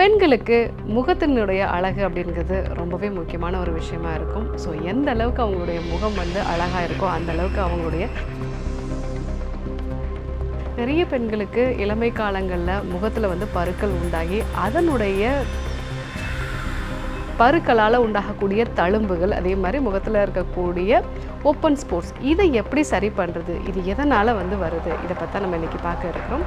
பெண்களுக்கு முகத்தினுடைய அழகு அப்படிங்கிறது ரொம்பவே முக்கியமான ஒரு விஷயமா இருக்கும். ஸோ எந்த அளவுக்கு அவங்களுடைய முகம் வந்து அழகாக இருக்கோ அந்த அளவுக்கு அவங்களுடைய நிறைய பெண்களுக்கு இளமை காலங்களில் முகத்தில் வந்து பருக்கள் உண்டாகி அதனுடைய பருக்களால் உண்டாகக்கூடிய தழும்புகள் அதே மாதிரி முகத்தில் இருக்கக்கூடிய ஓப்பன் ஸ்போர்ட்ஸ் இதை எப்படி சரி பண்ணுறது இது எதனால் வந்து வருது? இதை பற்றி நம்ம இன்னைக்கு பார்க்க இருக்கிறோம்.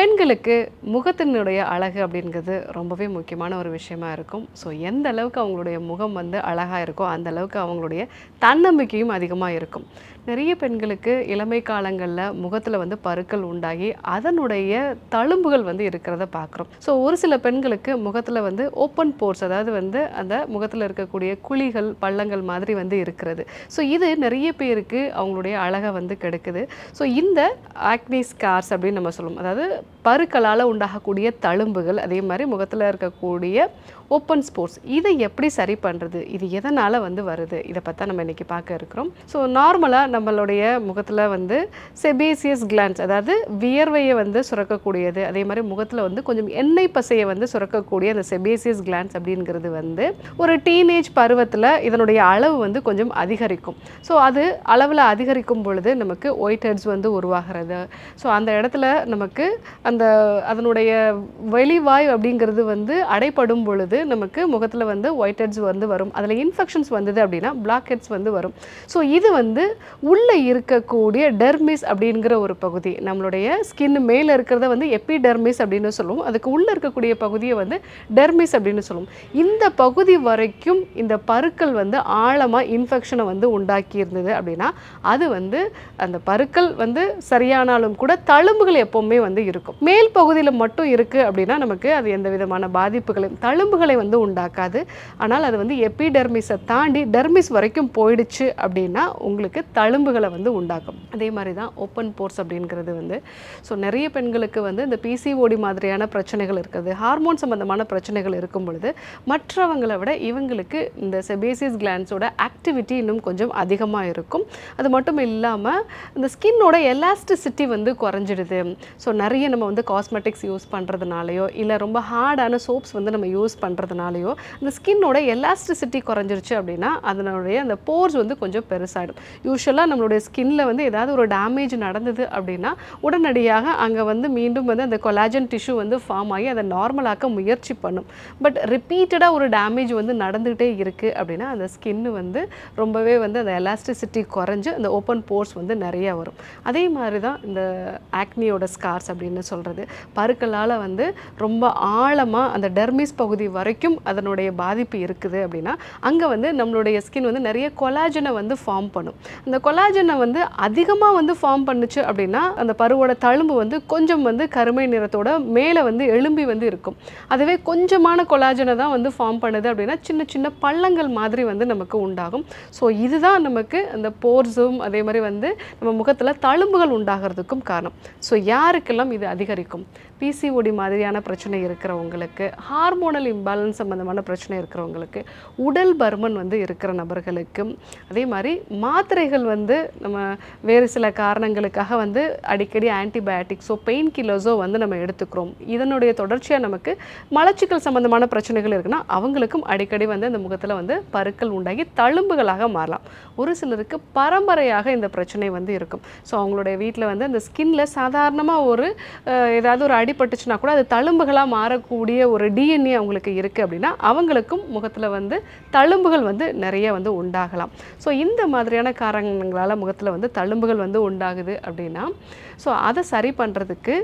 பெண்களுக்கு முகத்தினுடைய அழகு அப்படிங்கிறது ரொம்பவே முக்கியமான ஒரு விஷயமா இருக்கும். ஸோ எந்த அளவுக்கு அவங்களுடைய முகம் வந்து அழகாக இருக்கோ அந்த அளவுக்கு அவங்களுடைய தன்னம்பிக்கையும் அதிகமாக இருக்கும். நிறைய பெண்களுக்கு இளமை காலங்களில் முகத்தில் வந்து பருக்கள் உண்டாகி அதனுடைய தழும்புகள் வந்து இருக்கிறத பார்க்குறோம் ஸோ ஒரு சில பெண்களுக்கு முகத்தில் வந்து ஓப்பன் போர்ஸ் அதாவது வந்து அந்த முகத்தில் இருக்கக்கூடிய குழிகள் பள்ளங்கள் மாதிரி வந்து இருக்கிறது. ஸோ இது நிறைய பேருக்கு அவங்களுடைய அழகை வந்து கெடுக்குது. ஸோ இந்த ஆக்னி ஸ்கார்ஸ் அப்படின்னு நம்ம சொல்லுவோம். அதாவது பருக்களால் உண்டாகக்கூடிய தழும்புகள் அதே மாதிரி முகத்தில் இருக்கக்கூடிய ஓப்பன் ஸ்போர்ட்ஸ் இதை எப்படி சரி பண்ணுறது இது எதனால் வந்து வருது? இதை பற்றி நம்ம இன்றைக்கி பார்க்க இருக்கிறோம். ஸோ நார்மலாக நம்மளுடைய முகத்தில் வந்து செபேசியஸ் கிளான்ஸ் அதாவது வியர்வையை வந்து சுரக்கக்கூடியது அதே மாதிரி முகத்தில் வந்து கொஞ்சம் எண்ணெய் பசையை வந்து சுரக்கக்கூடிய அந்த செபேசியஸ் கிளான்ஸ் அப்படிங்கிறது வந்து ஒரு டீனேஜ் பருவத்தில் இதனுடைய அளவு வந்து கொஞ்சம் அதிகரிக்கும். ஸோ அது அளவில் அதிகரிக்கும் பொழுது நமக்கு ஒயிட் ஹெட்ஸ் வந்து உருவாகிறது. ஸோ அந்த இடத்துல நமக்கு அந்த அதனுடைய வெளிவாய் அப்படிங்கிறது வந்து அடைப்படும் பொழுது நமக்கு முகத்தில் வந்து ஒயிட் ஹெட்ஸ் வந்து வரும். அதில் இன்ஃபெக்ஷன்ஸ் வந்தது அப்படின்னா பிளாக் ஹெட்ஸ் வந்து வரும். ஸோ இது வந்து உள்ளே இருக்கக்கூடிய டெர்மிஸ் அப்படிங்கிற ஒரு பகுதி. நம்மளுடைய ஸ்கின் மேலே இருக்கிறத வந்து எபிடெர்மிஸ் அப்படின்னு சொல்லுவோம். அதுக்கு உள்ளே இருக்கக்கூடிய பகுதியை வந்து டெர்மிஸ் அப்படின்னு சொல்லுவோம். இந்த பகுதி வரைக்கும் இந்த பருக்கள் வந்து ஆழமாக இன்ஃபெக்ஷனை வந்து உண்டாக்கி இருந்தது அப்படின்னா அது வந்து அந்த பருக்கள் வந்து சரியானாலும் கூட தழும்புகள் எப்போவுமே வந்து இருக்கும். மேல் பகுதியில் மட்டும் இருக்குது அப்படின்னா நமக்கு அது எந்த விதமான பாதிப்புகளையும் தழும்புகளை வந்து உண்டாக்காது. ஆனால் அது வந்து எபிடெர்மிஸை தாண்டி டெர்மிஸ் வரைக்கும் போயிடுச்சு அப்படின்னா உங்களுக்கு தழும்புகளை வந்து உண்டாக்கும். அதே மாதிரி தான் ஓப்பன் போர்ஸ் அப்படிங்கிறது வந்து. ஸோ நிறைய பெண்களுக்கு வந்து இந்த பிசிஓடி மாதிரியான பிரச்சனைகள் இருக்குது. ஹார்மோன் சம்மந்தமான பிரச்சனைகள் இருக்கும் பொழுது மற்றவங்களை விட இவங்களுக்கு இந்த செபேசியஸ் கிளான்ஸோட ஆக்டிவிட்டி இன்னும் கொஞ்சம் அதிகமாக இருக்கும். அது மட்டும் இல்லாமல் இந்த ஸ்கின்னோட எலாஸ்டிசிட்டி வந்து குறைஞ்சிடுது. ஸோ நிறைய நம்ம வந்து காஸ்மெட்டிக்ஸ் யூஸ் பண்ணுறதுனாலையோ இல்லை ரொம்ப ஹார்டான சோப்ஸ் வந்து நம்ம யூஸ் பண்ணுறதுனாலையோ இந்த ஸ்கின்னோட எலாஸ்டிசிட்டி குறைஞ்சிருச்சு அப்படின்னா அதனுடைய அந்த போர்ஸ் வந்து கொஞ்சம் பெருசாகிடும் யூஸ்வலாக நம்மளுடைய ஸ்கின்னில் வந்து ஏதாவது ஒரு டேமேஜ் நடந்தது அப்படின்னா உடனடியாக அங்கே வந்து மீண்டும் வந்து அந்த கொலாஜன் டிஷ்யூ வந்து ஃபார்ம் ஆகி அதை நார்மலாக்க முயற்சி பண்ணும். பட் ரிப்பீட்டடாக ஒரு டேமேஜ் வந்து நடந்துகிட்டே இருக்குது அப்படின்னா அந்த ஸ்கின்னு வந்து ரொம்பவே வந்து அந்த எலாஸ்டிசிட்டி குறைஞ்சு அந்த ஓப்பன் போர்ஸ் வந்து நிறைய வரும். அதே மாதிரி தான் இந்த ஆக்னியோட ஸ்கார்ஸ் அப்படின்னு சொல்கிறது பருக்களால் வந்து ரொம்ப ஆழமாக அந்த டெர்மிஸ் பகுதி வரைக்கும் அதனுடைய பாதிப்பு இருக்குது அப்படின்னா அங்கே வந்து நம்மளுடைய ஸ்கின் வந்து நிறைய கொலாஜனை வந்து ஃபார்ம் பண்ணும். அந்த கொலாஜனை வந்து அதிகமாக வந்து ஃபார்ம் பண்ணுச்சு அப்படின்னா அந்த பருவோட தழும்பு வந்து கொஞ்சம் வந்து கருமை நிறத்தோட மேலே வந்து எலும்பி வந்து இருக்கும். அதுவே கொஞ்சமான கொலாஜனை தான் வந்து ஃபார்ம் பண்ணுது அப்படின்னா சின்ன சின்ன பள்ளங்கள் மாதிரி வந்து நமக்கு உண்டாகும். ஸோ இதுதான் நமக்கு அந்த போர்ஸும் அதே மாதிரி வந்து நம்ம முகத்தில் தழும்புகள் உண்டாகிறதுக்கும் காரணம். ஸோ யாருக்கெல்லாம் இது அதிகரிக்கும். பிசிஓடி மாதிரியான பிரச்சனை இருக்கிறவங்களுக்கு ஹார்மோனல் இம்பேலன்ஸ் சம்மந்தமான பிரச்சனை இருக்கிறவங்களுக்கு உடல் பருமன் வந்து இருக்கிற நபர்களுக்கு அதே மாதிரி மாத்திரைகள் வந்து நம்ம வேறு சில காரணங்களுக்காக வந்து அடிக்கடி ஆன்டிபயாட்டிக்ஸோ பெயின் கில்லர்ஸோ வந்து நம்ம எடுத்துக்கிறோம். இதனுடைய தொடர்ச்சியாக நமக்கு மலச்சிக்கல் சம்மந்தமான பிரச்சனைகள் இருக்குன்னா அவங்களுக்கும் அடிக்கடி வந்து அந்த முகத்தில் வந்து பருக்கள் உண்டாகி தழும்புகளாக மாறலாம். ஒரு சிலருக்கு பரம்பரையாக இந்த பிரச்சனை வந்து இருக்கும். ஸோ அவங்களுடைய வீட்டில் வந்து அந்த ஸ்கின்ல சாதாரணமாக ஒரு ஏதாவது ஒரு அடிபட்டுச்சுன்னா கூட அது தழும்புகளாக மாறக்கூடிய ஒரு டிஎன்ஏ அவங்களுக்கு இருக்குது அப்படின்னா அவங்களுக்கும் முகத்தில் வந்து தழும்புகள் வந்து நிறைய வந்து உண்டாகலாம். ஸோ இந்த மாதிரியான காரணங்களால் முகத்தில் வந்து தழும்புகள் வந்து உண்டாகுது அப்படின்னா ஸோ அதை சரி பண்ணுறதுக்கு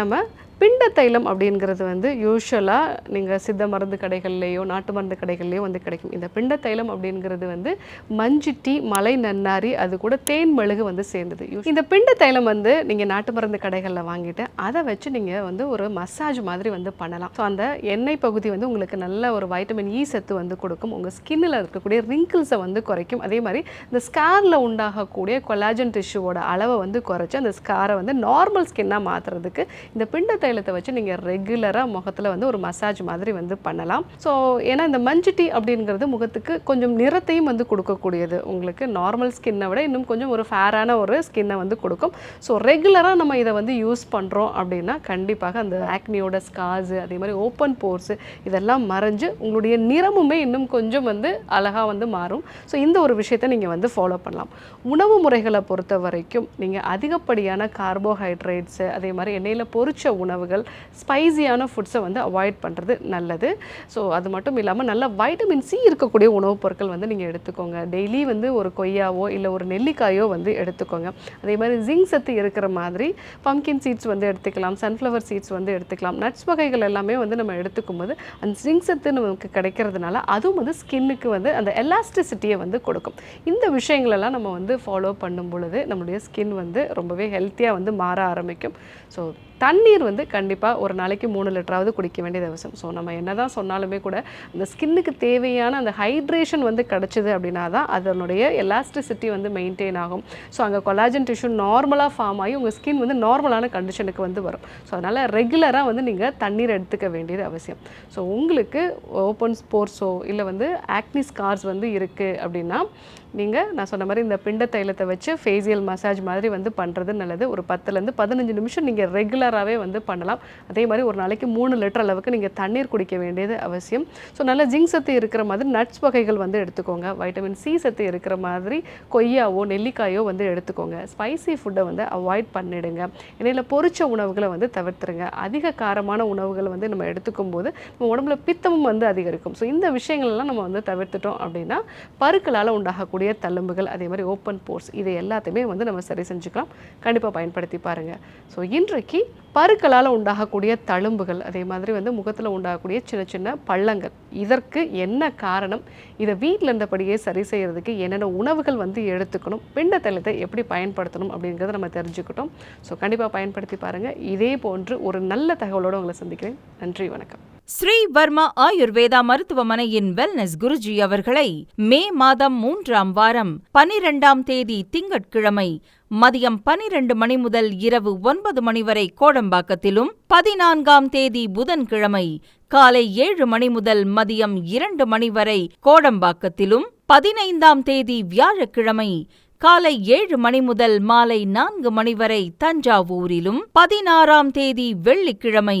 நம்ம பிண்ட தைலம் அப்படிங்கிறது வந்து யூஸ்வலாக நீங்கள் சித்த மருந்து கடைகள்லேயோ நாட்டு மருந்து கடைகள்லேயோ வந்து கிடைக்கும். இந்த பிண்ட தைலம் அப்படிங்கிறது வந்து மஞ்சு டீ மலை நன்னாரி அது கூட தேன் மெழுகு வந்து சேர்ந்தது. இந்த பிண்ட தைலம் வந்து நீங்கள் நாட்டு மருந்து கடைகளில் வாங்கிட்டு அதை வச்சு நீங்கள் வந்து ஒரு மசாஜ் மாதிரி வந்து பண்ணலாம். ஸோ அந்த எண்ணெய் பகுதி வந்து உங்களுக்கு நல்ல ஒரு வைட்டமின் இ e சத்து வந்து கொடுக்கும். உங்கள் ஸ்கின்னில் இருக்கக்கூடிய ரிங்கிள்ஸை வந்து குறைக்கும். அதே மாதிரி இந்த ஸ்காரில் உண்டாகக்கூடிய கொலாஜன் டிஷ்யூவோட அளவை வந்து குறைச்சி அந்த ஸ்காரை வந்து நார்மல் ஸ்கின்னாக மாற்றுறதுக்கு இந்த பிண்ட தைலத்தை வச்சு நீங்கள் ரெகுலராக முகத்தில் வந்து ஒரு மசாஜ் மாதிரி வந்து பண்ணலாம். ஸோ ஏன்னா இந்த மஞ்சு டீ அப்படிங்கிறது முகத்துக்கு கொஞ்சம் நிறத்தையும் வந்து கொடுக்கக்கூடியது. உங்களுக்கு நார்மல் ஸ்கின்னை விட இன்னும் கொஞ்சம் ஒரு ஃபேரான ஒரு ஸ்கின்னை வந்து கொடுக்கும். ஸோ ரெகுலராக நம்ம இதை வந்து யூஸ் பண்ணுறோம் அப்படின்னா கண்டிப்பாக அந்த ஆக்னியோட ஸ்கார்ஸு அதே மாதிரி ஓப்பன் போர்ஸு இதெல்லாம் மறைஞ்சு உங்களுடைய நிறமுமே இன்னும் கொஞ்சம் வந்து அழகாக வந்து மாறும். ஸோ இந்த ஒரு விஷயத்தை நீங்கள் வந்து ஃபாலோ பண்ணலாம். உணவு முறைகளை பொறுத்த வரைக்கும் நீங்கள் அதிகப்படியான கார்போஹைட்ரேட்ஸு அதே மாதிரி எண்ணெயில் பொரிச்ச உணவுகள் ஸ்பைசியான ஃபுட்ஸை வந்து அவாய்ட் பண்ணுறது நல்லது. ஸோ அது மட்டும் இல்லாமல் நல்ல வைட்டமின் சி இருக்கக்கூடிய உணவுப் பொருட்கள் வந்து நீங்கள் எடுத்துக்கோங்க. டெய்லி வந்து ஒரு கொய்யாவோ இல்லை ஒரு நெல்லிக்காயோ வந்து எடுத்துக்கோங்க. அதே மாதிரி ஜிங்க் சத்து இருக்கிற மாதிரி பம்கின் சீட்ஸ் வந்து எடுத்துக்கலாம் சன்ஃப்ளவர் சீட்ஸ் வந்து எடுத்துக்கலாம். நட்ஸ் வகைகள் எல்லாமே வந்து நம்ம எடுத்துக்கும் போது அந்த ஜிங்க் சத்து நமக்கு கிடைக்கிறதுனால அதுவும் வந்து ஸ்கின்னுக்கு வந்து அந்த எலாஸ்டிசிட்டியை வந்து கொடுக்கும். இந்த விஷயங்களெல்லாம் நம்ம வந்து ஃபாலோ பண்ணும் பொழுது நம்மளுடைய ஸ்கின் வந்து ரொம்பவே ஹெல்த்தியாக வந்து மாற ஆரம்பிக்கும். ஸோ தண்ணீர் வந்து கண்டிப்பாக ஒரு நாளைக்கு மூணு லிட்டராவது குடிக்க வேண்டியது அவசியம் ஸோ நம்ம என்ன தான் சொன்னாலுமே கூட அந்த ஸ்கின்னுக்கு தேவையான அந்த ஹைட்ரேஷன் வந்து கிடச்சிது அப்படின்னா தான் அதனுடைய எலாஸ்டிசிட்டி வந்து மெயின்டைன் ஆகும். ஸோ அங்கே கொலாஜன் டிஷ்யூ நார்மலாக ஃபார்ம் ஆகி உங்கள் ஸ்கின் வந்து நார்மலான கண்டிஷனுக்கு வந்து வரும். ஸோ அதனால் ரெகுலராக வந்து நீங்கள் தண்ணீர் எடுத்துக்க வேண்டியது அவசியம். ஸோ உங்களுக்கு ஓப்பன் ஸ்போர்ட்ஸோ இல்லை வந்து ஆக்னி ஸ்கார்ஸ் வந்து இருக்குது அப்படின்னா நீங்கள் நான் சொன்ன மாதிரி இந்த பிண்ட தைலத்தை வச்சு ஃபேஷியல் மசாஜ் மாதிரி வந்து பண்ணுறது நல்லது. ஒரு பத்துலேருந்து பதினஞ்சு நிமிஷம் நீங்கள் ரெகுலராகவே வந்து பண்ணலாம். அதே மாதிரி ஒரு நாளைக்கு மூணு லிட்டர் அளவுக்கு நீங்கள் தண்ணீர் குடிக்க வேண்டியது அவசியம். ஸோ நல்ல ஜிங்க் சத்து இருக்கிற மாதிரி நட்ஸ் வகைகள் வந்து எடுத்துக்கோங்க. வைட்டமின் சி சத்து இருக்கிற மாதிரி கொய்யாவோ நெல்லிக்காயோ வந்து எடுத்துக்கோங்க. ஸ்பைசி ஃபுட்டை வந்து அவாய்ட் பண்ணிடுங்க. எண்ணெயில் பொறிச்ச உணவுகளை வந்து தவிர்த்துருங்க. அதிக காரமான உணவுகளை வந்து நம்ம எடுத்துக்கும் போது நம்ம உடம்புல பித்தமும் வந்து அதிகரிக்கும். ஸோ இந்த விஷயங்கள்லாம் நம்ம வந்து தவிர்த்துட்டோம் அப்படின்னா பருக்களால் உண்டாகக்கூடிய தழும்புகள் அதே மாதிரி ஓப்பன் போர்ஸ் இது எல்லாத்தையுமே வந்து நம்ம சரி செஞ்சுக்கலாம். கண்டிப்பாக பயன்படுத்தி பாருங்கள் ஸோ இன்றைக்கு பருக்களால் உண்டாகக்கூடிய தழும்புகள் அதே மாதிரி வந்து முகத்தில் உண்டாகக்கூடிய சின்ன சின்ன பள்ளங்கள் இதற்கு என்ன காரணம்? இதை வீட்டில் இருந்தபடியே சரி செய்கிறதுக்கு என்னென்ன உணவுகள் வந்து எடுத்துக்கணும்? பிண்ட தைலத்தை எப்படி பயன்படுத்தணும் அப்படிங்கிறத நம்ம தெரிஞ்சுக்கிட்டோம். ஸோ கண்டிப்பாக பயன்படுத்தி பாருங்கள் இதே போன்று ஒரு நல்ல தகவலோடு உங்களை சந்திக்கிறேன். நன்றி வணக்கம். ஸ்ரீ வர்மா ஆயுர்வேதா மருத்துவமனையின் வெல்னஸ் குருஜி அவர்களை மே மாதம் மூன்றாம் வாரம் பனிரெண்டாம் தேதி திங்கட்கிழமை மதியம் பனிரெண்டு மணி முதல் இரவு ஒன்பது மணி வரை கோடம்பாக்கத்திலும் பதினான்காம் தேதி புதன்கிழமை காலை ஏழு மணி முதல் மதியம் இரண்டு மணி வரை கோடம்பாக்கத்திலும் பதினைந்தாம் தேதி வியாழக்கிழமை காலை ஏழு மணி முதல் மாலை நான்கு மணி வரை தஞ்சாவூரிலும் பதினாறாம் தேதி வெள்ளிக்கிழமை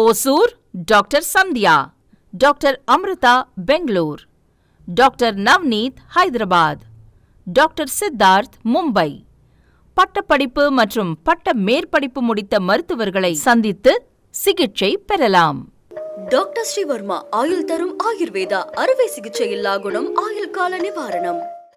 Hosur doctor Sandhya doctor Amrutha Bangalore doctor Navneet Hyderabad doctor Siddharth Mumbai. பட்டப்படிப்பு மற்றும் பட்ட மேற்படிப்பு முடித்த மருத்துவர்களை சந்தித்து சிகிச்சை பெறலாம். டாக்டர் ஸ்ரீவர்மா ஆயுள் தரும் ஆயுர்வேதா அறுவை சிகிச்சை இல்லா குணம் ஆயுள் கால நிவாரணம்.